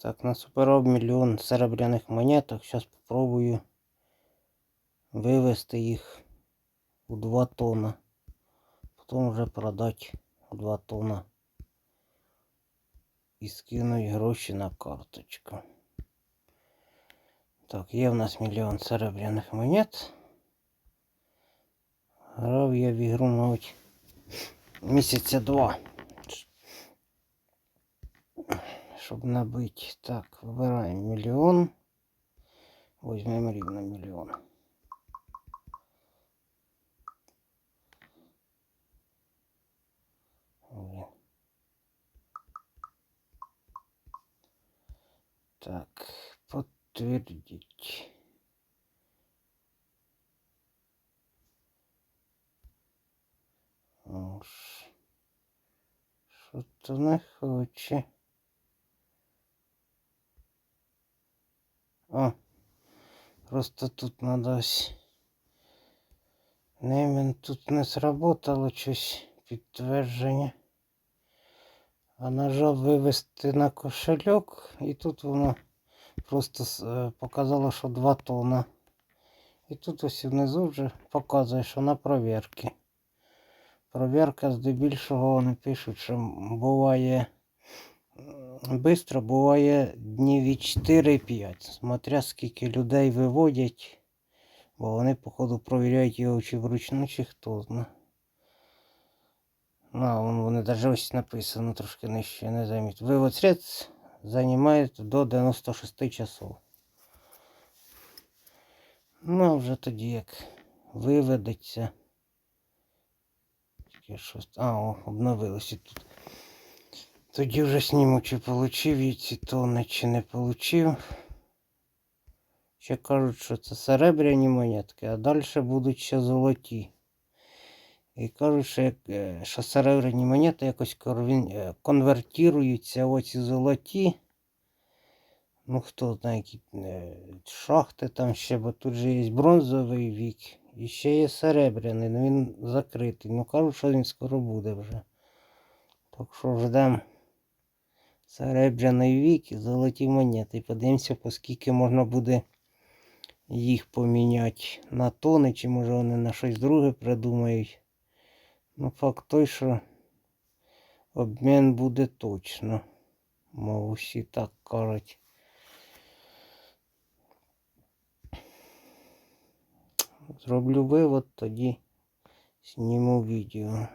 Так, насобирав мільйон серебряних монеток. Зараз спробую вивести їх у 2 тонна. Потім вже продати у 2 тонна. І скинуть гроші на карточку. Так, є в нас мільйон серебряних монет. Грав я в ігру, мабуть, місяця два. Щоб набити. Так, вибираємо мільйон. Візьмемо рівно мільйон. Блін. Так, подтвердить. О, ш- Що-то не хоче. О, просто тут надо ось. Немен тут не сработало щось підтвердження. А нажав вивести на кошельок, і тут воно просто е, показало, що 2 тонна. І тут ось внизу вже показує, що на провірки. Провірка здебільшого вони пишуть, що буває швидко, буває днів від 4-5. Смотря скільки людей виводять, бо вони, походу, провіряють його чи вручну, чи хто знає. Ну, а вон вони даже ось написано трошки нижче, не заміт. Вивод средств займає до 96 часов. Ну, а вже тоді як виведеться. А, о, обновилося тут. Тоді вже сніму, чи получив я ці тонни, чи не получив. Ще кажуть, що це серебряні монетки, а далі будуть ще золоті. І кажуть, що, е, що серебряні монети якось е, конвертуються в оці золоті. Ну, хто знає, які е, шахти там ще, бо тут же є бронзовий вік. І ще є серебряний, ну він закритий. Ну кажуть, що він скоро буде вже. Так що ждемо серебряний вік і золоті монети. Подивимося, по скільки можна буде їх поміняти на тони, чи може вони на щось друге придумають. Ну, факт той, що обмін буде точно. Мов усі так кажуть. Зроблю вивод, тоді зніму відео.